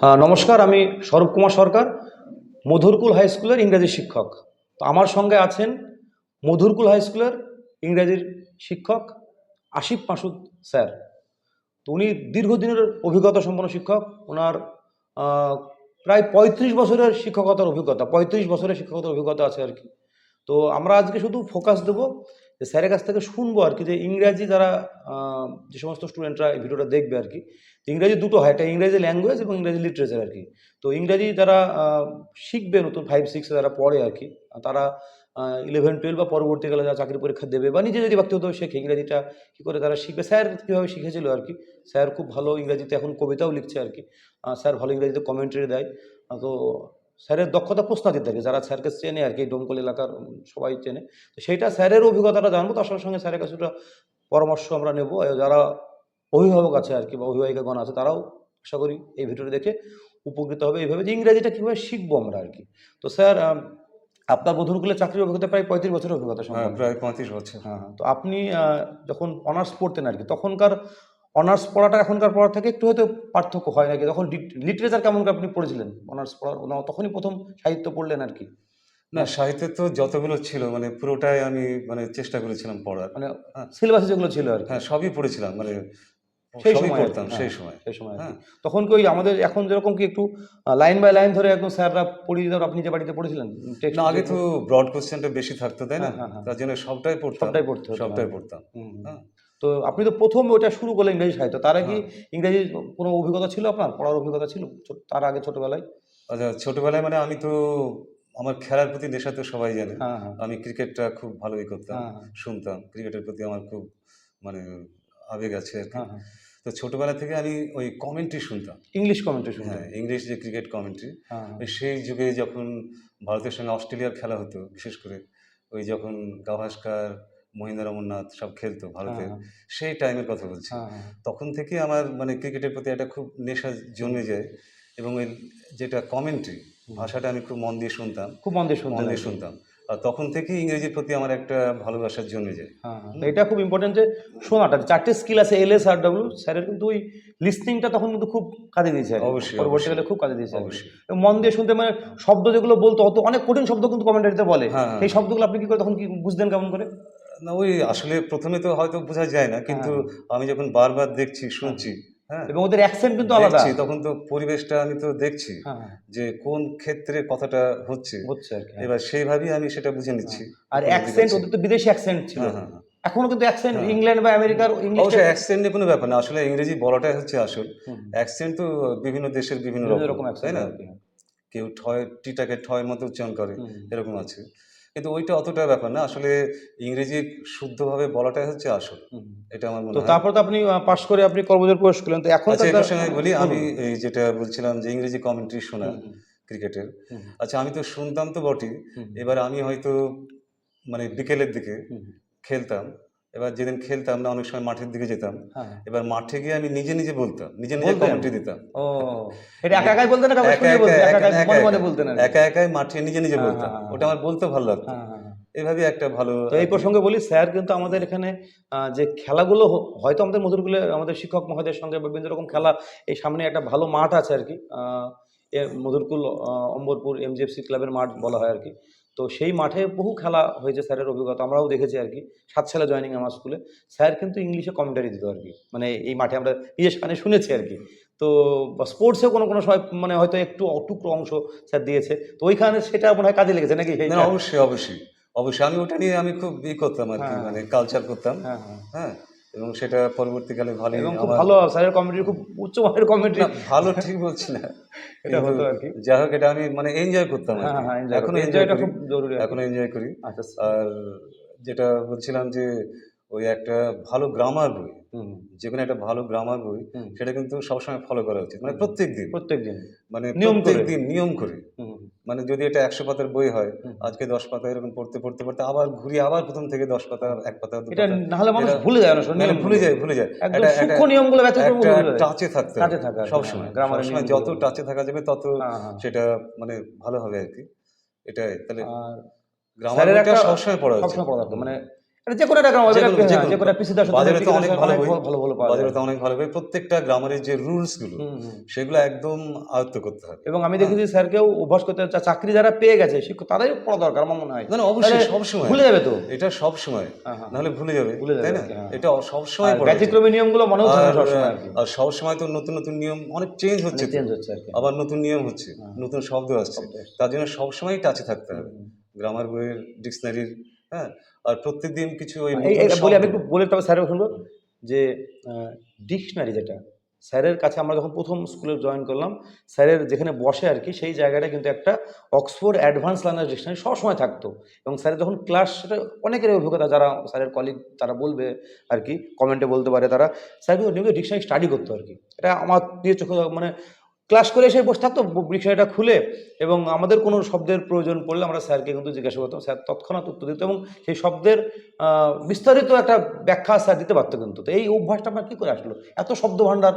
হ্যাঁ নমস্কার, আমি স্বরূপ কুমার সরকার, মধুরকুল হাই স্কুলের ইংরেজি শিক্ষক। তো আমার সঙ্গে আছেন মধুরকুল হাই স্কুলের ইংরেজির শিক্ষক আশিফ মাসুদ স্যার। তো উনি দীর্ঘদিনের অভিজ্ঞতা সম্পন্ন শিক্ষক ওনার প্রায় পঁয়ত্রিশ বছরের শিক্ষকতার অভিজ্ঞতা, পঁয়ত্রিশ বছরের শিক্ষকতার অভিজ্ঞতা আছে আর কি। তো আমরা আজকে শুধু ফোকাস দেবো যে স্যারের কাছ থেকে শুনব আর কি যে ইংরাজি যারা যে সমস্ত স্টুডেন্টরা এই ভিডিওটা দেখবে আর কি ইংরাজি দুটো হয়, একটা ইংরাজি ল্যাঙ্গুয়েজ এবং ইংরাজি লিটারেচার আর কি। তো ইংরাজি যারা শিখবে, নতুন ফাইভ সিক্সে যারা পড়ে আর কি, তারা ইলেভেন টুয়েলভ বা পরবর্তীকালে যারা চাকরি পরীক্ষা দেবে বা নিজে যদি ব্যক্তিগতভাবে শেখে, ইংরাজিটা কী করে তারা শিখবে, স্যার কীভাবে শিখেছিল আর কি, স্যার খুব ভালো ইংরাজিতে এখন কবিতাও লিখছে আর কি স্যার ভালো ইংরাজিতে কমেন্টারি দেয় তো স্যারের দক্ষতা প্রশ্নাতীত থাকে যারা স্যারকে চেনে আর কি ডোমকল এলাকার সবাই চেনে। তো সেইটা স্যারের অভিজ্ঞতাটা জানব তার সঙ্গে সঙ্গে স্যারের কাছে পরামর্শ আমরা নেব। যারা অভিভাবক আছে আর কি বা অভিভাবিকাগণ আছে তারাও আশা করি এই ভিডিওটা দেখে উপকৃত হবে। এইভাবে যে ইংরেজিটা কীভাবে শিখব আমরা আর কি। তো স্যার আপনার বধুরকুলে চাকরির অভিজ্ঞতা প্রায় পঁয়ত্রিশ বছরের অভিজ্ঞতা হ্যাঁ প্রায় পঁয়ত্রিশ বছর। হ্যাঁ। তো আপনি যখন অনার্স পড়তেন আর কি তখনকার অনার্স পড়াটা এখনকার পড়া থেকে একটু হয়তো পার্থক্য হয় নাকি? তখন লিটারেচার কেমন আপনি পড়েছিলেন অনার্স পড়ার? না, তখনই প্রথম সাহিত্য পড়লেন আর কি? না সাহিত্যে তো যতগুলো ছিল মানে পুরোটাই আমি মানে চেষ্টা করেছিলাম পড়ার। মানে হ্যাঁ। সিলেবাসে যেগুলো ছিল আর হ্যাঁ সবই পড়েছিলাম মানে সেই সময় পড়তাম হ্যাঁ। সেই সময়। সেই সময় হ্যাঁ। তখন কি ওই আমাদের এখন যেরকম কি একটু লাইন বাই লাইন ধরে একদম স্যাররা পড়িয়ে দিতেন আপনি যে বাড়িতে পড়েছিলেন না আগে তো ব্রড কোশ্চেনটা বেশি থাকতো তাই না? হ্যাঁ, হ্যাঁ, হ্যাঁ। তার জন্য সবটাই পড়তাম। সবটাই পড়তে হতো, সবটাই হ্যাঁ। পড়তাম। হুম। হ্যাঁ। তো আপনি তো প্রথম ওটা শুরু করলেন ইংরেজি সাহিত্য। তার আগে হ্যাঁ। ইংরেজি কোনো অভিজ্ঞতা ছিল আপনার? পড়ার অভিজ্ঞতা ছিল? তার আগে ছোটবেলায়? আচ্ছা ছোটবেলায় মানে আমি তো আমার খেলার প্রতি নেশা তো সবাই জানে। হ্যাঁ হ্যাঁ। আমি ক্রিকেটটা খুব ভালোই করতাম। শুনতাম। ক্রিকেটের প্রতি আমার খুব মানে আবেগ আছে আর কি। তো ছোটবেলা থেকে আমি ওই কমেন্ট্রি শুনতাম। ইংলিশ কমেন্ট্রি শুনতেন হ্যাঁ ইংলিশ যে ক্রিকেট কমেন্ট্রি। সেই যুগে যখন ভারতের সঙ্গে অস্ট্রেলিয়ার খেলা হতো বিশেষ করে ওই যখন গাভাস্কার মহিন্দ্র অমরনাথ সব খেলতো ভারতে। হ্যাঁ, সেই টাইমের কথা বলছি। হ্যাঁ, হ্যাঁ। তখন থেকে আমার মানে ক্রিকেটের প্রতি একটা খুব নেশা জন্মে যায় এবং ওই যেটা কমেন্ট্রি ভাষাটা আমি খুব মন দিয়ে শুনতাম। খুব মন দিয়ে মন দিয়ে শুনতাম। আর তখন থেকেই ইংরেজির প্রতি আমার একটা ভালোবাসা জন্মে যায়। হ্যাঁ হ্যাঁ। এটা খুব ইম্পর্টেন্ট যে শোনাটা চারটে স্কিল আছে এল এস আর ডাব্লিউ স্যারের কিন্তু ওই লিসনিংটা তখন কিন্তু খুব কাজে দিয়েছে অবশ্যই, পরবর্তীকালে খুব কাজে দিয়েছে অবশ্যই। মন দিয়ে শুনতে মানে শব্দ যেগুলো বলতো অত অনেক কঠিন শব্দ কিন্তু কমেন্টারিতে বলে। হ্যাঁ, হ্যাঁ। সেই শব্দগুলো আপনি কি করে তখন কি বুঝতেন কেমন করে? না ওই আসলে প্রথমে তো হয়তো বোঝা যায় না কিন্তু আমি যখন বারবার দেখছি শুনছি হ্যাঁ। এবং ওদের অ্যাকসেন্ট কিন্তু আলাদা। তখন তো পরিবেশটা আমি তো দেখছি হ্যাঁ হ্যাঁ, যে কোন ক্ষেত্রে কথাটা হচ্ছে। হ্যাঁ। এবার সেইভাবেই আমি সেটা বুঝে নিচ্ছি। আর অ্যাকসেন্ট ওদের তো বিদেশি অ্যাকসেন্ট ছিল। হ্যাঁ, হ্যাঁ, হ্যাঁ। এখনও কিন্তু অ্যাকসেন্ট হ্যাঁ। ইংল্যান্ড বা আমেরিকার ইংলিশ অবশ্যই অ্যাকসেন্ট নিয়ে কোনো ব্যাপার না আসলে ইংরেজি বলাটাই হচ্ছে আসল। অ্যাকসেন্ট তো বিভিন্ন দেশের বিভিন্ন রকম তাই না? কেউ ঠয় টিটাকে ঠয়ের মতো উচ্চারণ করে এরকম আছে। কিন্তু ওইটা অতটা ব্যাপার না। আসলে ইংরেজি শুদ্ধভাবে বলাটাই হচ্ছে আসল। এটা আমার মনে হয়। তারপর তো আপনি পাশ করে আপনি কর্মজোর প্রবেশ করলেন। তো এখন আচ্ছা এটার সঙ্গে বলি আমি এই যেটা বলছিলাম যে ইংরেজি কমেন্ট্রি শোনা ক্রিকেটের। আচ্ছা আমি তো শুনতাম তো বটেই। এবার আমি হয়তো মানে বিকেলের দিকে। খেলতাম। এবার যেদিন খেলতাম না অনেক সময় মাঠের দিকে যেতাম। হ্যাঁ। এবার মাঠে গিয়ে আমি নিজে নিজে বলতাম নিজে নিজে কমেন্ট্রি দিতাম। ও এটা একা একাই বলতেন না মনে মনে বলতেন একা মাঠে নিজে নিজে হ্যাঁ, বলতাম। হ্যাঁ। ওটা আমার বলতে ভালো লাগতো। এইভাবে একটা ভালো এই প্রসঙ্গে বলি স্যার কিন্তু আমাদের এখানে যে খেলাগুলো হয়তো আমাদের মধুরগুলো আমাদের শিক্ষক মহোদয়ের সঙ্গে বিভিন্ন রকম খেলা এই সামনে একটা ভালো মাঠ আছে আর কি। মধুরকুল অম্বরপুর এমজিএফসি ক্লাবের মাঠ বলা হয় আর কি। তো সেই মাঠে বহু খেলা হয়েছে স্যারের অভিজ্ঞতা আমরাও দেখেছি আর কি। সাত সালে জয়েনিং আমার স্কুলে স্যার কিন্তু ইংলিশে কমেন্টারি দিত আর কি। মানে এই মাঠে আমরা নিজের কানে শুনেছি আর কি। তো স্পোর্টসেও কোনো কোনো সময় মানে হয়তো একটু টুকরো অংশ স্যার দিয়েছে। তো ওইখানে সেটা মনে হয় কাজে লেগেছে নাকি? অবশ্যই অবশ্যই। অবশ্যই। আমি ওটা নিয়ে আমি খুব ই করতাম আর কি হ্যাঁ। মানে কালচার করতাম। হ্যাঁ হ্যাঁ। হ্যাঁ। এবং সেটা পরবর্তীকালে ভালো এবং খুব ভালো স্যারের কমেডি খুব উচ্চ মানের কমেডি ভালো ঠিক বলছি না। এটা হতো আর কি। যাই হোক এটা আমি মানে এনজয় করতাম হ্যাঁ। হ্যাঁ এখন করতে। এনজয় enjoy টা করি। খুব জরুরি এখন এনজয় করি। আচ্ছা আর যেটা বলছিলাম যে ওই একটা ভালো গ্রামার বই যে কোনো একটা ভালো গ্রামার বই সেটা কিন্তু সবসময় ফলো করা উচিত। মানে প্রত্যেক দিন প্রত্যেক দিন মানে নিয়ম প্রত্যেক দিন নিয়ম করে। মানে যদি এটা একশো পাতার বই হয় আজকে দশ পাতা এরকম পড়তে পড়তে পড়তে আবার ঘুরিয়ে আবার প্রথম থেকে দশ পাতা এক পাতা এটা পাতা। না হলে মানুষ ভুলে যায় না ভুলে যায় ভুলে যায়। একটা- সূক্ষ্ম নিয়মগুলো। টাচে থাকতে থাকা সবসময় হ্যাঁ, গ্রামারের যত টাচে থাকা যাবে তত হ্যাঁ, হ্যাঁ। সেটা মানে ভালো হবে আর কি। এটাই তাহলে আর গ্রামার স্যারের বইটা একটা সবসময় পড়া সবসময় পড়া মানে যে কোনো একটা গ্রামার যে কোনো- যে কোনো- যে কোনো পিসি দাস বাজারে তো অনেক ভালো বই। ভালো ভালো বাজারে তো অনেক ভালো বই। প্রত্যেকটা গ্রামারের যে রুলসগুলো। সেগুলো একদম আয়ত্ত করতে হবে এবং আমি দেখেছি স্যারকেও অভ্যাস করতে চাকরি যারা পেয়ে গেছে শিক্ষক তাদের পড়া দরকার আমার মনে হয়। না অবশ্যই সব সময়। ভুলে যাবে তো? এটা সব সময়। হ্যাঁ, হ্যাঁ। নাহলে ভুলে যাবে ভুলে যাবে তাই না? হ্যাঁ। এটা সব সময় ব্যতিক্রমী নিয়মগুলো মনেও থাকে না সবসময় আর সব সময় তো নতুন নতুন নিয়ম অনেক চেঞ্জ হচ্ছে চেঞ্জ হচ্ছে আবার নতুন নিয়ম হচ্ছে হ্যাঁ। নতুন শব্দ আসছে। তার জন্য সবসময় টাচে থাকতে হবে। গ্রামার বইয়ের ডিকশনারির হ্যাঁ আর প্রত্যেকদিন কিছু ওই বলি আমি একটু বলে তবে স্যারের শুনব। যে ডিকশনারি যেটা স্যারের কাছে আমরা যখন প্রথম স্কুলে জয়েন করলাম স্যারের যেখানে বসে আর কি সেই জায়গাটা কিন্তু একটা অক্সফোর্ড অ্যাডভান্স লার্নার ডিকশনারি সবসময় থাকতো। এবং স্যারের যখন ক্লাস সেটা অনেকের অভিজ্ঞতা যারা স্যারের কলিগ তারা বলবে আর কি কমেন্টে বলতে পারে তারা। স্যার কিন্তু নিয়মিত ডিকশনারি স্টাডি করতো আর কি। এটা আমার দিয়ে চোখে মানে ক্লাস করে এসে বসে থাকতো ডিকশনারিটা খুলে এবং আমাদের কোনো শব্দের প্রয়োজন পড়লে আমরা স্যারকে কিন্তু জিজ্ঞাসা করতাম স্যার তৎক্ষণাৎ উত্তর দিত এবং সেই শব্দের বিস্তারিত একটা ব্যাখ্যা স্যার দিতে পারতো কিন্তু। তো এই অভ্যাসটা আমার কী করে আসলো? এত শব্দ ভাণ্ডার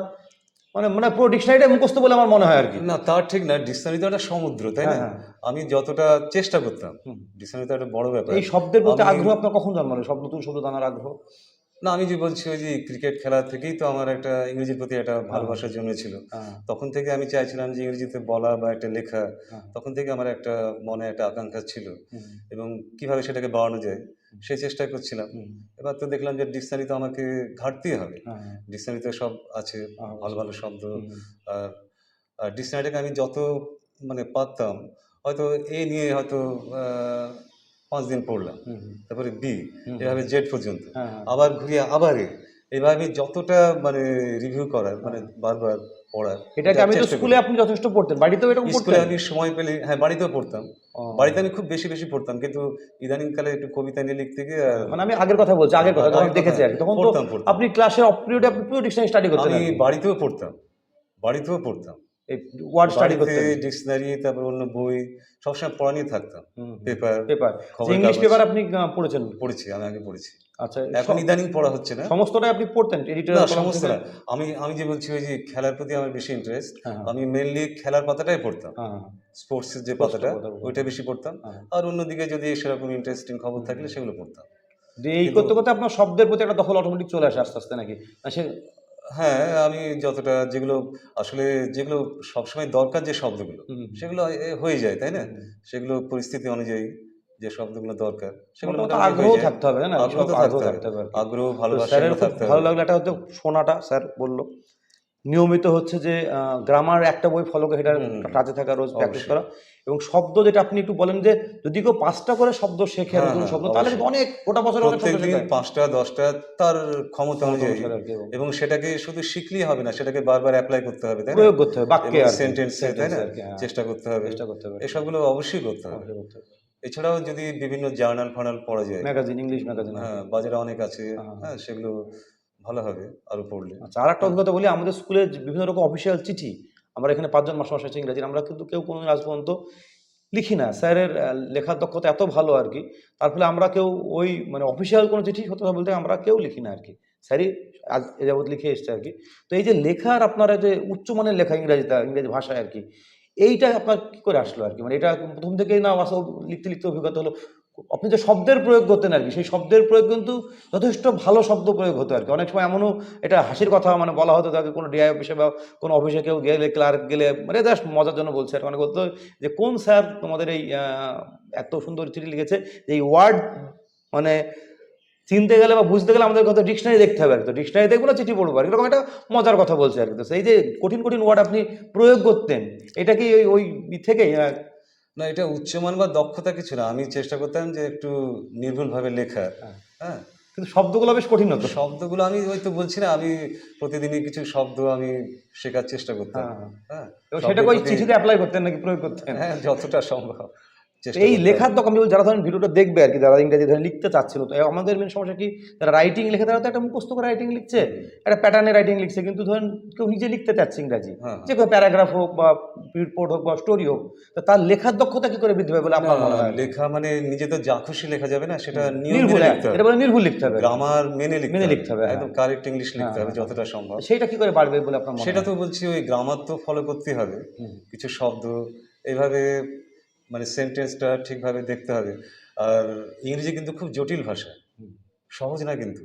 মানে মানে পুরো ডিকশনারিটা মুখস্থ বলে আমার মনে হয় আর কি। না তার ঠিক না ডিকশনারি তো একটা সমুদ্র তাই না? হ্যাঁ, হ্যাঁ। আমি যতটা চেষ্টা করতাম। ডিকশনারি তো একটা বড় ব্যাপার। এই শব্দের প্রতি আগ্রহ আপনার কখন জন্মালো? শব্দ নতুন শব্দ জানার আগ্রহ? না আমি যে বলছি ওই যে ক্রিকেট খেলা থেকেই তো আমার একটা ইংরেজির প্রতি একটা ভালোবাসা জন্মেছিল। হ্যাঁ, তখন থেকে আমি চাইছিলাম যে ইংরেজিতে বলা বা একটা লেখা হ্যাঁ, তখন থেকে আমার একটা মনে একটা আকাঙ্ক্ষা ছিল। এবং কীভাবে সেটাকে বাড়ানো যায় সেই চেষ্টা করছিলাম। এবার তো দেখলাম যে ডিকশনারি তো আমাকে ঘাটতি হবে। হ্যাঁ, ডিকশনারিতে সব আছে হ্যাঁ, ভালো ভালো শব্দ। আর আর ডিকশনারিটাকে আমি যত মানে পারতাম হয়তো এ নিয়ে হয়তো পাঁচ দিন পড়লাম তারপরে বি এভাবে জেড পর্যন্ত। হ্যাঁ, হ্যাঁ। আবার ঘুরিয়ে আবার এ এইভাবে যতটা মানে রিভিউ করার মানে বারবার পড়ার এটাকে আমি তো স্কুলে আপনি যথেষ্ট পড়তেন বাড়িতেও এরকম স্কুলে আমি সময় পেলে হ্যাঁ বাড়িতেও পড়তাম। বাড়িতে আমি খুব বেশি বেশি পড়তাম কিন্তু ইদানিংকালে একটু কবিতা নিয়ে লিখতে গিয়ে মানে আমি আগের কথা বলছি আগের কথা কথা, দেখেছি আর তখন পড়তাম। আপনি ক্লাসের অফ পিরিয়ডে আপনি পুরো ডিকশনারি স্টাডি করতেন আমি বাড়িতেও পড়তাম বাড়িতেও পড়তাম। ওয়ার্ড স্টাডি করতেন। ডিকশনারি তারপর অন্য বই সবসময় পড়া নিয়ে থাকতাম পেপার পেপার ইংলিশ পেপার আপনি পড়েছেন? পড়েছি আমি আগে পড়েছি। আচ্ছা এখন ইদানিং পড়া হচ্ছে না। সমস্তটাই আপনি পড়তেন? এডিটর সমস্ত না। আমি আমি যে বলছি ওই যে খেলার প্রতি আমার বেশি ইন্টারেস্ট হ্যাঁ, হ্যাঁ। আমি মেনলি খেলার পাতাটাই পড়তাম। হ্যাঁ স্পোর্টসের যে Sports পাতাটা। ওইটা বেশি পড়তাম। হ্যাঁ। আর অন্যদিকে যদি সেরকম ইন্টারেস্টিং খবর থাকলে সেগুলো পড়তাম। এই করতে করতে আপনার শব্দের প্রতি একটা দখল অটোমেটিক চলে আসে আস্তে আস্তে নাকি? সে হ্যাঁ আমি যতটা যেগুলো আসলে যেগুলো সবসময় দরকার যে শব্দগুলো। সেগুলো এ হয়ে যায় তাই না সেগুলো পরিস্থিতি অনুযায়ী যে শব্দগুলো দরকার সেগুলো মোটামুটি মোটামুটি আগ্রহ হয়ে যায়। থাকতে হবে না আগ্রহ তো আগ্রহ থাকতে হবে হবে আর কি। আগ্রহ তো ভালোবাসা স্যারের এগুলো খুব থাকতে ভালো হবে লাগল এটা হচ্ছে শোনাটা স্যার বলল নিয়মিত হচ্ছে যে গ্রামার একটা বই ফলো করে সেটা। কাজে থাকা রোজ প্র্যাকটিস করা। এবং শব্দ যেটা আপনি একটু বলেন যে যদি কেউ পাঁচটা করে শব্দ শেখে হ্যাঁ, নতুন হ্যাঁ, শব্দ তাহলে কিন্তু অনেক গোটা বছর প্রত্যেকদিন পাঁচটা দশটা তার ক্ষমতা অনুযায়ী। এবং সেটাকে শুধু শিখলেই হবে না সেটাকে বারবার অ্যাপ্লাই করতে হবে তাই প্রয়োগ করতে হবে বাক্যে সেন্টেন্সে তাই না? হ্যাঁ। চেষ্টা করতে হবে। চেষ্টা করতে হবে। এসবগুলো অবশ্যই করতে হবে। এছাড়াও যদি বিভিন্ন জার্নাল ফার্নাল পড়া যায়। ম্যাগাজিন ইংলিশ ম্যাগাজিন হ্যাঁ বাজারে অনেক আছে। হ্যাঁ সেগুলো ভালো হবে আরও পড়লে। আচ্ছা আর একটা অভিজ্ঞতা বলি, আমাদের স্কুলের বিভিন্ন রকম অফিসিয়াল চিঠি, আমরা এখানে পাঁচজন মাস্টার আছে ইংরাজির, আমরা কিন্তু কেউ কোনো আজ পর্যন্ত লিখি না। স্যারের লেখার দক্ষতা এত ভালো আর কি, তার ফলে আমরা কেউ ওই মানে অফিসিয়াল কোনো চিঠি সত্য কথা বলতে আমরা কেউ লিখি না আর কি। স্যারই আজ এ যাবৎ লিখে এসছে আর কি। তো এই যে লেখার আপনারা যে উচ্চমানের লেখা ইংরাজিটা ইংরেজি ভাষায় আর কি, এইটা আপনার কি করে আসলো আর কি? মানে এটা প্রথম থেকেই না আসা লিখতে লিখতে অভিজ্ঞতা হলো আপনি যে শব্দের প্রয়োগ করতেন আর কি, সেই শব্দের প্রয়োগ কিন্তু যথেষ্ট ভালো শব্দ প্রয়োগ হতো আর কি। অনেক সময় এমনও এটা হাসির কথা মানে বলা হতো তাকে কোনো ডিআই অফিসে বা কোনো অফিসে কেউ গেলে ক্লার্ক গেলে মানে জাস্ট মজার জন্য বলছে আর মানে বলতো যে কোন স্যার তোমাদের এই এত সুন্দর চিঠি লিখেছে, যে এই ওয়ার্ড মানে চিনতে গেলে বা বুঝতে গেলে আমাদের কত ডিকশনারি দেখতে হবে আর কি। তো ডিকশনারি দেখব না চিঠি পড়ব আর। এরকম একটা মজার কথা বলছে আর কি। তো সেই যে কঠিন কঠিন ওয়ার্ড আপনি প্রয়োগ করতেন, এটা কি ওই ওই থেকেই না এটা উচ্চমান বা দক্ষতা কিছু না। আমি চেষ্টা করতাম যে একটু নির্ভুলভাবে লেখার হ্যাঁ। হ্যাঁ। কিন্তু শব্দগুলো বেশ কঠিন হতো। শব্দগুলো আমি ওই তো বলছি না আমি প্রতিদিনই কিছু শব্দ আমি শেখার চেষ্টা করতাম। হ্যাঁ। হ্যাঁ। সেটাকে ওই চিঠিতে অ্যাপ্লাই করতেন নাকি প্রয়োগ করতেন? হ্যাঁ যতটা সম্ভব। এই লেখার দোকান যারা ধরেন ভিডিওটা দেখবে আর কি যারা ইংরেজি ধরেন লিখতে চাচ্ছিল তো আমাদের মেন সমস্যা কি যারা রাইটিং লেখে তারা তো একটা মুখস্থ করে রাইটিং লিখছে একটা প্যাটার্নে রাইটিং লিখছে কিন্তু ধরেন কেউ নিজে লিখতে চাচ্ছে ইংরাজি হ্যাঁ। যে কোনো প্যারাগ্রাফ হোক বা রিপোর্ট হোক বা স্টোরি হোক তো তার লেখার দক্ষতা কি করে বৃদ্ধি পাবে বলে আপনার মনে হয়? লেখা মানে নিজে তো যা খুশি লেখা যাবে না সেটা নির্ভুল হ্যাঁ, হবে। এটা বলে নির্ভুল লিখতে হবে। গ্রামার মেনে লিখতে মেনে লিখতে হবে, হ্যাঁ। একদম কারেক্ট ইংলিশ লিখতে হ্যাঁ, হবে হ্যাঁ, যতটা সম্ভব। সেটা কি করে বাড়বে বলে আপনার মনে সেটা তো বলছি ওই গ্রামার তো ফলো করতেই হবে। কিছু শব্দ এইভাবে মানে সেন্টেন্সটা ঠিকভাবে দেখতে হবে। আর ইংরেজি কিন্তু খুব জটিল ভাষা। সহজ না কিন্তু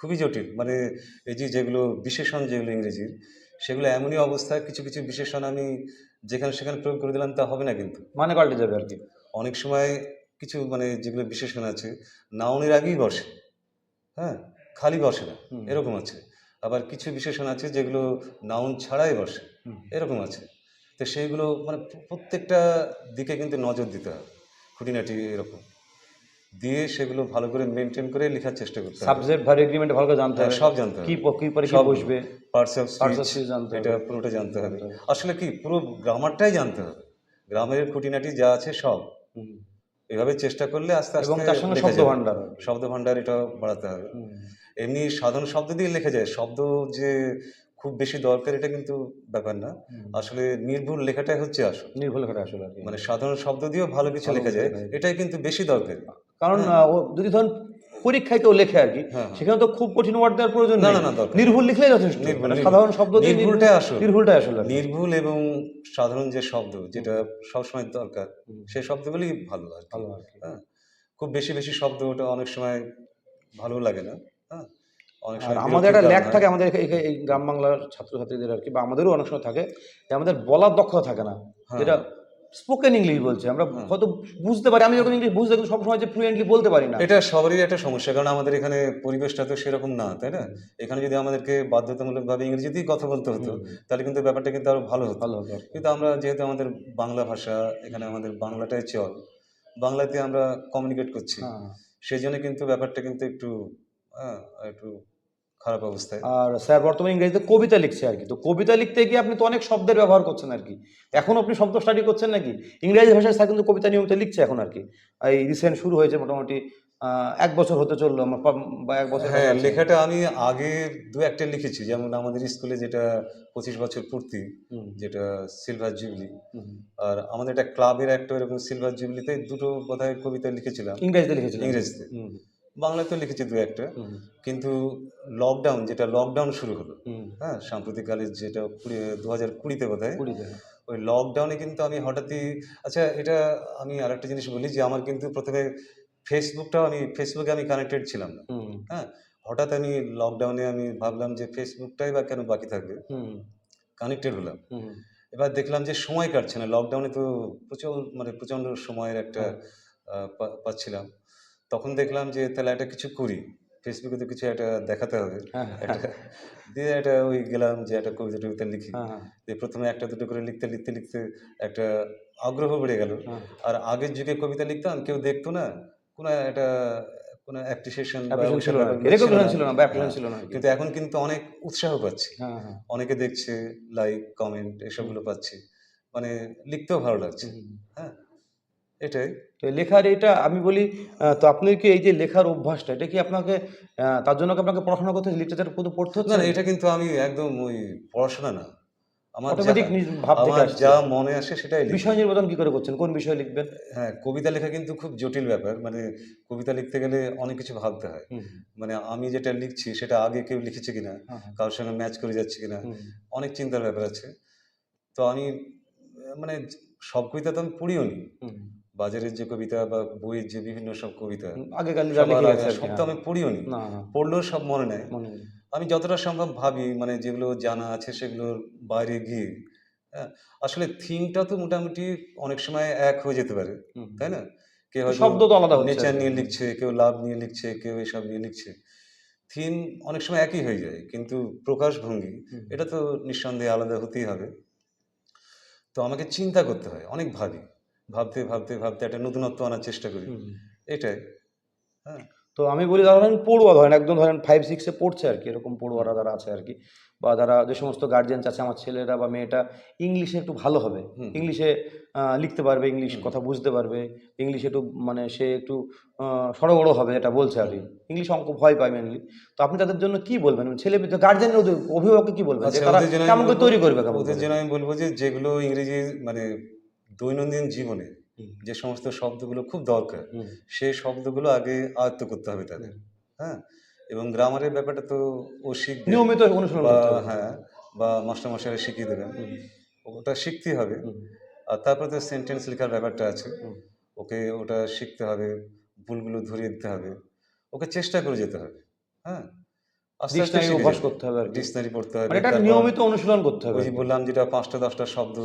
খুবই জটিল। মানে এই যে যেগুলো বিশেষণ যেগুলো ইংরেজির সেগুলো এমনই অবস্থা কিছু কিছু বিশেষণ আমি যেখানে সেখানে প্রয়োগ করে দিলাম তা হবে না কিন্তু। মানে পাল্টে যাবে আর কি। অনেক সময় কিছু মানে যেগুলো বিশেষণ আছে নাউনের আগেই বসে। হ্যাঁ? খালি বসে না। এরকম আছে। আবার কিছু বিশেষণ আছে যেগুলো নাউন ছাড়াই বসে। এরকম আছে। তো সেইগুলো মানে প্রত্যেকটা দিকে কিন্তু নজর দিতে হবে খুঁটিনাটি এরকম। দিয়ে সেগুলো ভালো করে মেনটেন করে লেখার চেষ্টা করতে হবে। সাবজেক্ট ভার এগ্রিমেন্ট ভালো করে জানতে হ্যাঁ, হবে। সব জানতে হবে। কি কি পরে কি সব বসবে? পার্টস অফ স্পিচ জানতে এটা পুরোটা জানতে হবে। আসলে কি পুরো গ্রামারটাই জানতে হবে। গ্রামের খুঁটিনাটি যা আছে সব। এভাবে চেষ্টা করলে আস্তে আস্তে এবং তার সঙ্গে শব্দ। ভান্ডার শব্দ ভান্ডার এটা বাড়াতে হবে। এমনি সাধারণ শব্দ দিয়ে লেখা যায়। শব্দ যে খুব বেশি দরকার এটা কিন্তু ব্যাপার না। আসলে নির্ভুল লেখাটাই হচ্ছে আসল। নির্ভুল লেখাটা আসলে মানে সাধারণ শব্দ দিয়েও ভালো কিছু লেখা যায় এটাই কিন্তু বেশি দরকার। কারণ হ্যাঁ। ও যদি ধরুন পরীক্ষায় কেউ লেখে আর কি হ্যাঁ, হ্যাঁ। সেখানে তো খুব কঠিন ওয়ার্ড দেওয়ার প্রয়োজন না, না, নির্ভুল লিখলেই যথেষ্ট। মানে সাধারণ শব্দ দিয়ে নির্ভুলটাই আসল। নির্ভুলটাই আসল নির্ভুল এবং সাধারণ যে শব্দ যেটা সবসময় দরকার। সেই শব্দগুলি ভালো আর ভালো আর। হ্যাঁ। খুব বেশি বেশি শব্দ ওটা অনেক সময় ভালো লাগে না। আর আমাদের একটা ল্যাক থাকে আমাদের এই গ্রাম বাংলার ছাত্রছাত্রীদের আর কি বা আমাদেরও অনেক সময় থাকে যে আমাদের বলার দক্ষতা থাকে না হ্যাঁ। যেটা স্পোকেন ইংলিশ বলছে আমরা হ্যাঁ। হয়তো বুঝতে পারি আমি যখন ইংলিশ বুঝতে কিন্তু সবসময় যে ফ্লুয়েন্টলি বলতে পারি না এটা সবারই একটা সমস্যা কারণ আমাদের এখানে পরিবেশটা তো সেরকম না তাই না এখানে যদি আমাদেরকে বাধ্যতামূলকভাবে ইংরেজিতেই কথা বলতে হতো তাহলে কিন্তু ব্যাপারটা কিন্তু আরও ভালো হতো ভালো কি। কিন্তু আমরা যেহেতু আমাদের বাংলা ভাষা এখানে আমাদের বাংলাটাই চল বাংলাতে আমরা কমিউনিকেট করছি হ্যাঁ। সেই জন্য কিন্তু ব্যাপারটা কিন্তু একটু হ্যাঁ, একটু খারাপ অবস্থায়। আর স্যার বর্তমানে ইংরেজিতে কবিতা লিখছে আর কি। তো কবিতা লিখতে গিয়ে আপনি তো অনেক শব্দের ব্যবহার করছেন আর কি। এখন আপনি শব্দ স্টাডি করছেন নাকি? ইংরেজি ভাষায় স্যার কিন্তু কবিতা নিয়মিত লিখছে এখন আর কি। এই রিসেন্ট শুরু হয়েছে মোটামুটি এক বছর হতে চলল আমার বা এক বছর হ্যাঁ লেখাটা আমি আগে দু একটা লিখেছি। যেমন আমাদের স্কুলে যেটা পঁচিশ বছর পূর্তি যেটা সিলভার জুবলি। আর আমাদের একটা ক্লাবের একটা এরকম সিলভার জুবলিতে দুটো বোধহয় কবিতা লিখেছিলাম। ইংরেজিতে লিখেছিলাম ইংরেজিতে। বাংলাতেও লিখেছি দু একটা। কিন্তু লকডাউন যেটা লকডাউন শুরু হলো হ্যাঁ সাম্প্রতিককালে যেটা কুড়ি দু হাজার কুড়িতে বোধহয় কুড়িতে ওই লকডাউনে কিন্তু আমি হঠাৎই আচ্ছা এটা আমি আরেকটা জিনিস বলি যে আমার কিন্তু প্রথমে ফেসবুকটাও আমি ফেসবুকে আমি কানেক্টেড ছিলাম না। হ্যাঁ হঠাৎ আমি লকডাউনে আমি ভাবলাম যে ফেসবুকটাই বা কেন বাকি থাকবে? কানেক্টেড হলাম। এবার দেখলাম যে সময় কাটছে না। লকডাউনে তো প্রচুর মানে প্রচণ্ড সময়ের একটা হ্যাঁ। পাচ্ছিলাম। তখন দেখলাম যে তাহলে একটা কিছু করি। ফেসবুকে তো কিছু একটা দেখাতে হবে। হ্যাঁ, দিয়ে একটা ওই গেলাম যে একটা কবিতা টবিতা লিখি। হ্যাঁ, হ্যাঁ, দিয়ে প্রথমে একটা দুটো করে লিখতে লিখতে লিখতে একটা আগ্রহ বেড়ে গেল। হ্যাঁ। আর আগের যুগে কবিতা লিখতাম কেউ দেখতো না কোনো একটা কোনো অ্যাপ্রিসিয়েশন ছিল না। ছিল না। কিন্তু এখন কিন্তু অনেক উৎসাহ পাচ্ছি। হ্যাঁ, হ্যাঁ। অনেকে দেখছে লাইক কমেন্ট এসবগুলো পাচ্ছি। মানে লিখতেও ভালো লাগছে। হ্যাঁ। এটাই। তো লেখার এটা আমি বলি তো আপনি কি এই যে লেখার অভ্যাসটা এটা কি আপনাকে তার জন্য কি আপনাকে পড়াশোনা করতে লিটারেচার পুরো পড়তে হচ্ছে? না এটা কিন্তু আমি একদম ওই পড়াশোনা না। আমার ভাব আমার যা মনে আসে সেটাই বিষয় নির্বাচন কি করে করছেন? কোন বিষয় লিখবেন? হ্যাঁ কবিতা লেখা কিন্তু খুব জটিল ব্যাপার। মানে কবিতা লিখতে গেলে অনেক কিছু ভাবতে হয়। মানে আমি যেটা লিখছি সেটা আগে কেউ লিখেছে কিনা হ্যাঁ, হ্যাঁ, কারোর সঙ্গে ম্যাচ করে যাচ্ছে কিনা অনেক চিন্তার ব্যাপার আছে। তো আমি মানে সব কবিতা তো আমি পড়িও নি। বাজারের যে কবিতা বা বইয়ের যে বিভিন্ন সব কবিতা আগেকার সব তো হ্যাঁ। আমি পড়িও নি। পড়লেও সব মনে নেয়। নেই। আমি যতটা সম্ভব ভাবি মানে যেগুলো জানা আছে সেগুলোর বাইরে গিয়ে হ্যাঁ। আসলে থিমটা তো মোটামুটি অনেক সময় এক হয়ে যেতে পারে তাই না? কেউ শব্দ তো আলাদা নেচার নিয়ে লিখছে কেউ লাভ নিয়ে লিখছে কেউ এসব নিয়ে লিখছে। থিম অনেক সময় একই হয়ে যায় কিন্তু প্রকাশভঙ্গি। এটা তো নিঃসন্দেহে আলাদা হতেই হবে। তো আমাকে চিন্তা করতে হয় অনেক ভাবি। ভাবতে ভাবতে ভাবতে একটা নতুনত্ব আনার চেষ্টা করি। এটাই। হ্যাঁ। তো আমি বলি ধরেন পড়ুয়া ধরেন একদম ধরেন ফাইভ সিক্সে পড়ছে আর কি এরকম পড়ুয়ারা যারা আছে আর কি বা যারা যে সমস্ত গার্জিয়ান আছে আমার ছেলেরা বা মেয়েটা ইংলিশে একটু ভালো হবে। ইংলিশে লিখতে পারবে ইংলিশ কথা বুঝতে পারবে ইংলিশে একটু মানে সে একটু সড়গড় হবে এটা বলছে আর কি। ইংলিশ অঙ্ক ভয় পায় মেনলি তো আপনি তাদের জন্য কি বলবেন? ছেলে গার্জেনের অভিভাবককে কি বলবেন? আচ্ছা, তারা কেমন করে তৈরি করবে ওদের জন্য আমি বলব যে যেগুলো ইংরেজি মানে দৈনন্দিন জীবনে যে সমস্ত শব্দগুলো খুব দরকার সেই শব্দগুলো আগে আয়ত্ত করতে হবে তাদের হ্যাঁ? এবং গ্রামারের ব্যাপারটা তো ও শিখবে নিয়মিত হবে। হ্যাঁ বা মাস্টারমশাইরা শিখিয়ে দেবেন। ওটা শিখতেই হবে। আর তারপরে তো সেন্টেন্স লেখার ব্যাপারটা আছে। ওকে ওটা শিখতে হবে ভুলগুলো ধরিয়ে দিতে হবে। ওকে চেষ্টা করে যেতে হবে হ্যাঁ? ডিকশনারি অভ্যাস করতে হবে আর ডিকশনারি পড়তে হবে মানে এটা নিয়মিত অনুশীলন করতে হবে। বললাম যেটা পাঁচটা দশটা শব্দ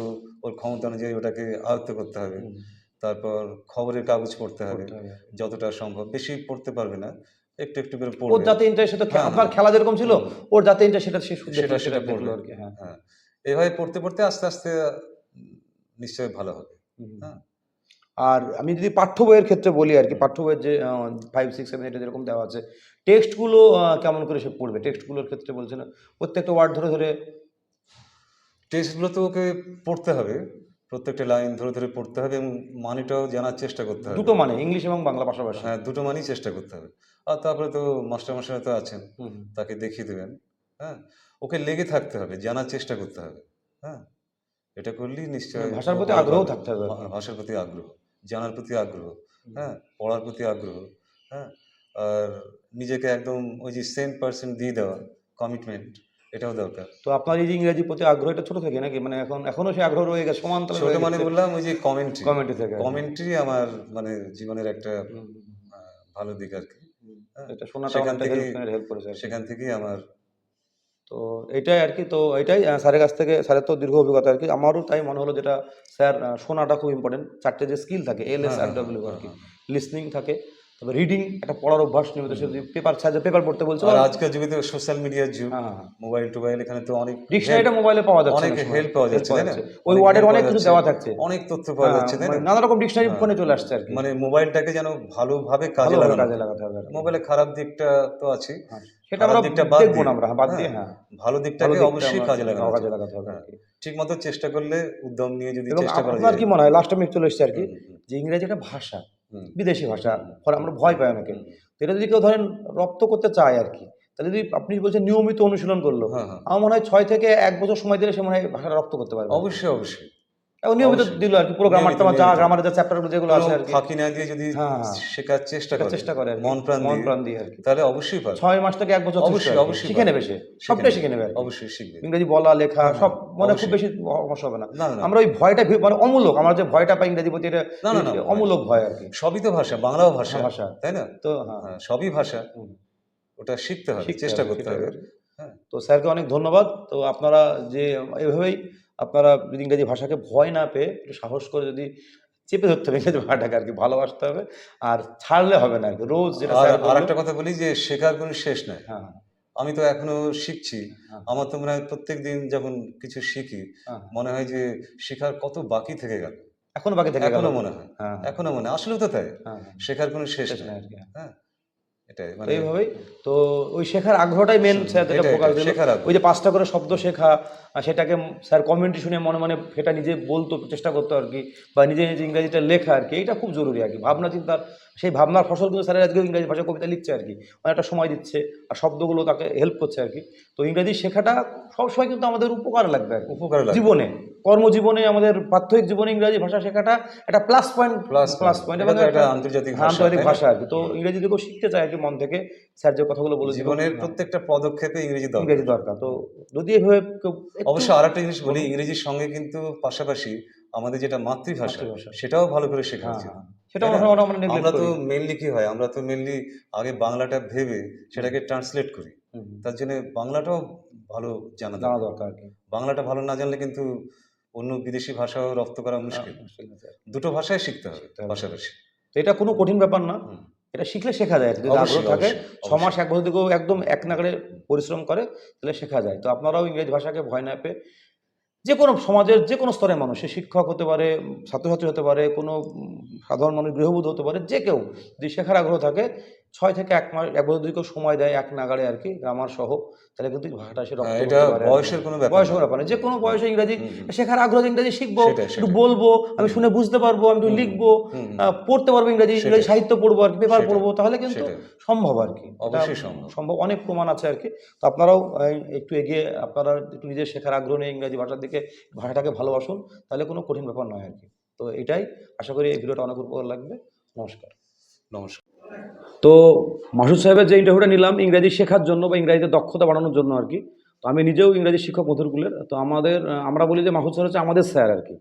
ওর ক্ষমতা অনুযায়ী ওটাকে আয়ত্ত করতে হবে। তারপর খবরের কাগজ পড়তে হবে। যতটা সম্ভব। বেশি পড়তে পারবে না একটু একটু করে ওর পড়বে। যাতে ইন্টারেস্ট সেটা হ্যাঁ, আপনার হ্যাঁ। খেলা যেরকম ছিল ওর যাতে ইন্টারেস্ট সেটা সে সেটা সেটা পড়বে। আর কি হ্যাঁ। হ্যাঁ। এভাবে পড়তে পড়তে আস্তে আস্তে নিশ্চয়ই ভালো হবে। হ্যাঁ। আর আমি যদি পাঠ্য বইয়ের ক্ষেত্রে বলি আর কি পাঠ্য বইয়ের যে ফাইভ সিক্স সেভেন এটা যেরকম দেওয়া আছে টেক্সটগুলো কেমন করে সে পড়বে? টেক্সটগুলোর ক্ষেত্রে বলছে না প্রত্যেকটা ওয়ার্ড ধরে ধরে টেক্সটগুলো তো ওকে পড়তে হবে প্রত্যেকটা লাইন ধরে ধরে পড়তে হবে এবং মানেটাও জানার চেষ্টা করতে হবে। দুটো মানে ইংলিশ এবং বাংলা পাশাপাশি। হ্যাঁ দুটো মানেই চেষ্টা করতে হবে। আর তারপরে তো মাস্টারমশাই তো আছেন। তাকে দেখিয়ে দেবেন হ্যাঁ? ওকে লেগে থাকতে হবে জানার চেষ্টা করতে হবে হ্যাঁ? এটা করলেই নিশ্চয়ই ভাষার প্রতি আগ্রহ থাকতে হবে ভাষার প্রতি আগ্রহ জানার প্রতি আগ্রহ হ্যাঁ? পড়ার প্রতি আগ্রহ হ্যাঁ? আর নিজেকে একদম ওই যে সেম পার্সেন্ট দিয়ে দেওয়া কমিটমেন্ট এটাও দরকার। তো আপনার এই যে ইংরেজি প্রতি আগ্রহ এটা ছোট থেকে নাকি? মানে এখন এখনও সে আগ্রহ রয়ে গেছে সমান ছোট মানে বললাম ওই যে কমেন্ট্রি কমেন্টে থেকে কমেন্ট্রি আমার মানে জীবনের একটা ভালো দিক আর কি। হ্যাঁ, এটা শোনাটা সেখান থেকেই- হেল্প করেছে আর সেখান থেকেই আমার তো এটাই আর কি তো এটাই স্যারের কাছ থেকে স্যারের তো দীর্ঘ অভিজ্ঞতা আর কি। আমারও তাই মনে হলো যেটা স্যার শোনাটা খুব ইম্পর্টেন্ট চারটে যে স্কিল থাকে এল এস হ্যাঁ, আর হ্যাঁ, ডাব্লিউ আর হ্যাঁ, কি। হ্যাঁ। লিসনিং থাকে। তারপর রিডিং একটা পড়ার অভ্যাস নিয়মিত সে পেপার সাহায্যে পেপার পড়তে বলছে আর আজকের যুগে তো সোশ্যাল মিডিয়ার যুগ হ্যাঁ হ্যাঁ। মোবাইল টোবাইল এখানে তো অনেক ডিকশনারিটা মোবাইলে পাওয়া যাচ্ছে অনেক হেল্প পাওয়া যাচ্ছে তাই না? ওই ওয়ার্ডের অনেক কিছু দেওয়া থাকছে। অনেক তথ্য পাওয়া যাচ্ছে তাই মানে না নানা রকম ডিকশনারি হ্যাঁ। ফোনে চলে আসছে আর কি। মানে মোবাইলটাকে যেন ভালোভাবে কাজে লাগানো কাজে লাগাতে হবে। মোবাইলের খারাপ দিকটা তো আছে। হ্যাঁ, সেটা আমরা দিকটা বাদ দেখব না আমরা হ্যাঁ, বাদ দিয়ে হ্যাঁ, হ্যাঁ ভালো দিকটাকে দিকটা অবশ্যই কাজে লাগানো কাজে লাগাতে হবে হ্যাঁ, ঠিক মতো চেষ্টা করলে উদ্যম নিয়ে যদি চেষ্টা করা আপনার যায়। কি মনে হয় লাস্ট আমি চলে এসেছে আর কি যে ইংরেজি একটা ভাষা বিদেশি ভাষা ফলে আমরা ভয় পাই অনেকে। তো এটা যদি কেউ ধরেন রপ্ত করতে চায় আর কি তাহলে যদি আপনি বলছেন নিয়মিত অনুশীলন করল হ্যাঁ, হ্যাঁ। আমার মনে হয় ছয় থেকে এক বছর সময় দিলে সে মনে হয় ভাষাটা রপ্ত করতে পারবে। অবশ্যই অবশ্যই। নিয়মিত। দিল আর কি পুরো গ্রামার টামার যা গ্রামারের যা চ্যাপ্টারগুলো যেগুলো আছে আর কি ফাঁকি না দিয়ে যদি হ্যাঁ, হ্যাঁ। শেখার চেষ্টা করে। চেষ্টা করে মন প্রাণ মন প্রাণ দিয়ে আর কি তাহলে অবশ্যই পারবে। ছয় মাস থেকে এক বছর অবশ্যই, অবশ্যই শিখে নেবে সে। সবটাই শিখে নেবে অবশ্যই শিখবে। ইংরেজি বলা লেখা হ্যাঁ, সব মানে খুব বেশি সমস্যা হবে না। আমরা ওই ভয়টা মানে অমূলক। আমরা যে ভয়টা পাই ইংরেজি প্রতি এটা না, না। অমূলক ভয় আর কি সবই তো ভাষা বাংলাও ভাষা ভাষা। তাই না? তো হ্যাঁ। সবই ভাষা। ওটা শিখতে হবে চেষ্টা করতে হবে। হ্যাঁ। তো স্যারকে অনেক ধন্যবাদ। তো আপনারা যে এভাবেই আপনারা যদি ইংরেজি ভাষাকে ভয় না পেয়ে একটু সাহস করে যদি চেপে ধরতে হবে ইংরেজি ভাষাটাকে আর কি ভালোবাসতে হবে আর ছাড়লে হবে না আর কি। রোজ যেটা আর একটা কথা বলি যে শেখার কোনো শেষ নাই। হ্যাঁ। আমি তো এখনও শিখছি। হ্যাঁ। আমার তো মনে হয় প্রত্যেক দিন যখন কিছু শিখি হ্যাঁ। মনে হয় যে শেখার কত বাকি থেকে গেল। এখনও বাকি থেকে এখনও মনে হয়। হ্যাঁ। এখনও মনে হয়। আসলেও তো তাই। শেখার কোনো শেষ নেই। নাই আর কি। হ্যাঁ। এইভাবেই। তো ওই শেখার আগ্রহটাই মেন স্যার যেটা ফোকাস দিল। ওই যে পাঁচটা করে শব্দ শেখা সেটাকে স্যার কমেন্ট্রি শুনে মনে মনে সেটা নিজে বলতো চেষ্টা করতো আর কি বা নিজে নিজে ইংরাজিটা লেখা আর কি এইটা খুব জরুরি আর কি। ভাবনা চিন্তার সেই ভাবনার ফসল কিন্তু স্যারের আজকে ইংরেজি ভাষায় কবিতা লিখছে আর কি। অনেকটা সময় দিচ্ছে আর শব্দগুলো তাকে হেল্প করছে আর কি। তো ইংরেজি শেখাটা সবসময় কিন্তু আমাদের উপকার লাগবে আর উপকার জীবনে কর্মজীবনে আমাদের প্রাত্যহিক জীবনে ইংরেজি ভাষা শেখাটা একটা plus point plus plus point তো একটা আন্তর্জাতিক আন্তর্জাতিক ভাষা আর কি। তো ইংরেজি কেউ শিখতে চায় আর কি মন থেকে। স্যার যে কথাগুলো বলে জীবনের প্রত্যেকটা পদক্ষেপে ইংরেজি দরকার। ইংরেজি দরকার। তো যদি এভাবে অবশ্য আর একটা জিনিস বলি ইংরেজির সঙ্গে কিন্তু পাশাপাশি আমাদের যেটা মাতৃভাষা মাতৃভাষা। সেটাও ভালো করে শেখা হ্যাঁ, উচিত। হ্যাঁ। সেটা? আমরা আমরা তো। মেনলি কি হয় আমরা তো মেনলি আগে বাংলাটা ভেবে সেটাকে ট্রান্সলেট করি। তার জন্য বাংলাটাও ভালো জানা জানা দরকার বাংলাটা ভালো না জানলে কিন্তু অন্য বিদেশি ভাষাও রপ্ত করা মুশকিল হ্যাঁ, মুশকিল আছে। দুটো ভাষায় শিখতে হবে। পাশাপাশি তো এটা কোনো কঠিন ব্যাপার না এটা শিখলে শেখা যায় যদি আগ্রহ থাকে ছ মাস এক বছর থেকেও একদম এক নাগাড়ে পরিশ্রম করে তাহলে শেখা যায় তো আপনারাও ইংরেজি ভাষাকে ভয় না পেয়ে যে কোনো সমাজের যে কোনো স্তরের মানুষ, সে শিক্ষক হতে পারে, ছাত্রছাত্রী হতে পারে, কোনো সাধারণ মানুষ, গৃহবধূ হতে পারে, যে কেউ যদি শেখার আগ্রহ থাকে ছয় থেকে এক মাস এক বছর যদি সময় দেয় এক নাগাড়ে আর কি গ্রামার সহ তাহলে কিন্তু ভাষাটা সে রপ্ত হ্যাঁ, করতে এটা পারে আর কি। বয়সের কোনো ব্যাপার বয়সের যে কোনো বয়সে ইংরেজি। শেখার আগ্রহ ইংরাজি শিখব একটু বলব আমি শুনে বুঝতে পারব আমি একটু লিখব পড়তে পারব ইংরাজি। ইংরেজি সাহিত্য পড়ব আর কি পেপার পড়ব তাহলে কিন্তু সম্ভব আর কি। অবশ্যই সম্ভব। সম্ভব অনেক প্রমাণ আছে আর কি। তো আপনারাও একটু এগিয়ে আপনারা একটু নিজের শেখার আগ্রহ নিয়ে ইংরাজি ভাষার দিকে ভাষাটাকে ভালোবাসুন তাহলে কোনো কঠিন ব্যাপার নয় আর কি। তো এটাই আশা করি এই ভিডিওটা অনেক উপকার লাগবে। নমস্কার। নমস্কার। তো মাসুদ সাহেবের যে ইন্টারভিউটা নিলাম, ইংরেজি শেখার জন্য বা ইংরেজিতে দক্ষতা বাড়ানোর জন্য আর কি, তো আমি নিজেও ইংরেজি শিক্ষক মধুরকুলের তো আমাদের আমরা বলি যে মাহুদ স্যার হচ্ছে আমাদের স্যার আর কি।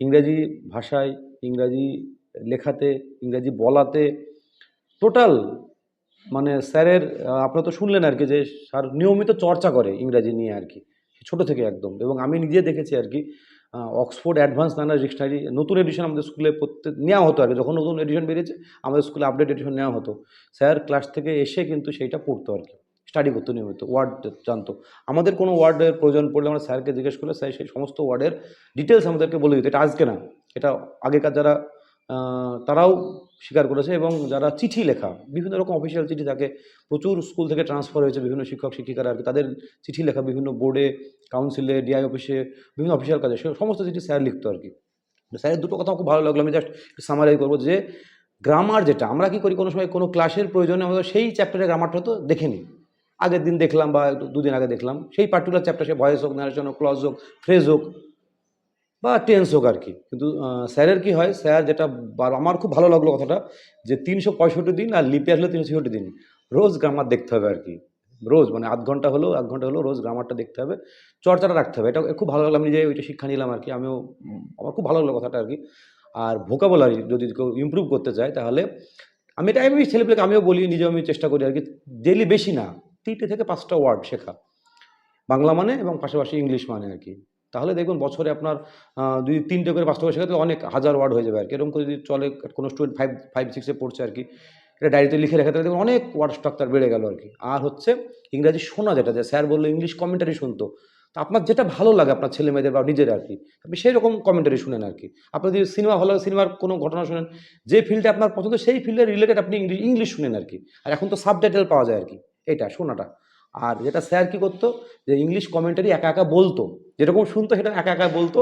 ইংরেজি ভাষায়, ইংরাজি লেখাতে, ইংরেজি বলাতে, টোটাল মানে স্যারের আপনারা তো শুনলেন আর কি যে স্যার নিয়মিত চর্চা করে ইংরাজি নিয়ে আর কি, ছোট থেকে একদম। এবং আমি নিজে দেখেছি আর কি অক্সফোর্ড অ্যাডভান্স নানা ডিকশনারি, নতুন এডিশন আমাদের স্কুলে প্রত্যেক, নেওয়া হতো কি যখন নতুন এডিশন বেরিয়েছে, আমাদের স্কুলে আপডেট এডিশন নেওয়া হতো। স্যার ক্লাস থেকে এসে কিন্তু সেইটা পড়তো আর কি স্টাডি করতো নিয়মিত ওয়ার্ড জানতো। আমাদের কোনো ওয়ার্ডের প্রয়োজন পড়লে আমরা স্যারকে জিজ্ঞেস করলে, স্যার সেই সমস্ত ওয়ার্ডের ডিটেলস আমাদেরকে বলে দিত, এটা আজকে না, এটা আগেকার যারা তারাও স্বীকার করেছে এবং যারা চিঠি লেখা, বিভিন্ন রকম অফিসিয়াল চিঠি থাকে, প্রচুর স্কুল থেকে ট্রান্সফার হয়েছে বিভিন্ন শিক্ষক, শিক্ষিকারা আর কি। তাদের চিঠি লেখা বিভিন্ন বোর্ডে কাউন্সিলে ডিআই অফিসে বিভিন্ন অফিসিয়াল কাজে। সমস্ত চিঠি স্যার লিখতো আর কি। স্যারের দুটো কথা খুব ভালো লাগল, আমি জাস্ট সামারাই করব যে গ্রামার যেটা, আমরা কি করি কোনো সময় কোনো ক্লাসের প্রয়োজনে আমরা সেই চ্যাপ্টারের গ্রামারটা তো দেখে নিই আগের দিন দেখলাম বা দুদিন আগে দেখলাম, সেই পার্টিকুলার চ্যাপ্টার সে ভয়েস হোক ন্যারেশন হোক ক্লজ হোক ফ্রেজ হোক বা টেন্স হোক আর কি। কিন্তু স্যারের কি হয়, স্যার যেটা আমার খুব ভালো লাগল কথাটা, যে তিনশো পঁয়ষট্টি দিন আর লিপে আসলে তিনশো ছেষট্টি দিন। রোজ গ্রামার দেখতে হবে আর কি। রোজ মানে আধ ঘণ্টা হলেও এক ঘণ্টা হলেও রোজ গ্রামারটা দেখতে হবে, চর্চাটা রাখতে হবে। এটা খুব ভালো লাগল, আমি নিজে ওইটা শিক্ষা নিলাম আর কি। আমিও, আমার খুব ভালো লাগল কথাটা আর কি। আর ভোকাবুলারি যদি কেউ ইমপ্রুভ করতে চায়, তাহলে আমি এটা, আমি ছেলেপেলেকে আমিও বলি, নিজেও আমি চেষ্টা করি আর কি। ডেলি বেশি না, তিনটে থেকে পাঁচটা ওয়ার্ড শেখা। বাংলা মানে এবং পাশাপাশি ইংলিশ মানে আর কি। তাহলে দেখবেন বছরে আপনার দুই তিনটে করে পাঁচটা করে শেখাতে অনেক হাজার ওয়ার্ড হয়ে যাবে আর কি। এরকম করে যদি চলে কোনো স্টুডেন্ট ফাইভ ফাইভ সিক্সে পড়ছে আর কি, এটা ডায়েরিতে লিখে রেখে তাহলে দেখবেন অনেক ওয়ার্ড স্ট্রাকচার বেড়ে গেল আর কি। আর হচ্ছে ইংরাজি শোনা যেটা যে স্যার বলল ইংলিশ কমেন্টারি শুনতো, তো আপনার যেটা ভালো লাগে আপনার ছেলে মেয়েদের বা নিজের আর কি, আপনি সেই রকম কমেন্টারি শুনেন আর কি। আপনি যদি সিনেমা লাগে সিনেমার কোনো ঘটনা শুনেন, যে ফিল্ডে আপনার পছন্দ, সেই ফিল্ডে রিলেটেড আপনি ইংলিশ ইংলিশ শুনেন আর কি। আর এখন তো সাবটাইটেল পাওয়া যায় আর কি এটা শোনাটা। আর যেটা স্যার কি করতো? যে ইংলিশ কমেন্টারি একা একা বলতো। যেরকম শুনতো সেটা একা একা বলতো।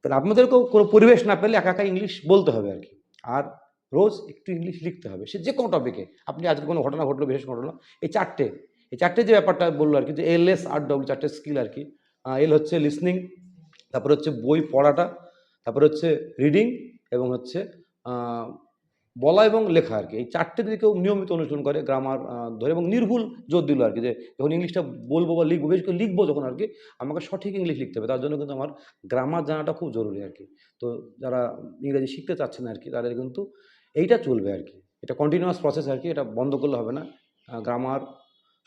তাহলে আপনাদেরকেও কোনো পরিবেশ না পেলে একা একা ইংলিশ বলতে হবে আর কি। আর রোজ একটু ইংলিশ লিখতে হবে। সে যে কোনো টপিকে আপনি আজকে কোনো ঘটনা ঘটলো, বিশেষ ঘটনা। এই চারটে। এই চারটে যে ব্যাপারটা বলল আর কি, যে এল এস আর ডব্লিউ চারটে স্কিল আর কি। এল হচ্ছে লিসনিং তারপর হচ্ছে বই পড়াটা, তারপর হচ্ছে রিডিং এবং হচ্ছে বলা এবং লেখা আর কি। এই চারটে যদি কেউ নিয়মিত অনুসরণ করে গ্রামার ধরে এবং নির্ভুল জোর দিল আর কি যে যখন ইংলিশটা বলব বা লিখব, বেশ লিখব যখন আর কি আমাকে সঠিক ইংলিশ লিখতে হবে। তার জন্য কিন্তু আমার গ্রামার জানাটা খুব জরুরি আর কি। তো যারা ইংরেজি শিখতে চাচ্ছেন আর কি, তাদের কিন্তু এইটা চলবে আর কি। এটা কন্টিনিউয়াস প্রসেস আর কি, এটা বন্ধ করলে হবে না। গ্রামার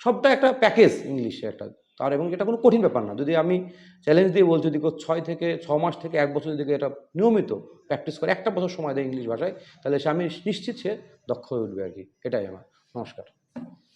সবটা একটা প্যাকেজ ইংলিশে একটা তার এবং এটা কোনো কঠিন ব্যাপার না। যদি আমি চ্যালেঞ্জ দিয়ে বলছি, যদি ছয় থেকে ছ মাস থেকে এক বছর যদি এটা নিয়মিত প্র্যাকটিস করে, একটা বছর সময় দেয় ইংলিশ ভাষায়, তাহলে সে আমি নিশ্চিত সে দক্ষ হয়ে উঠবে আর কি। এটাই আমার নমস্কার।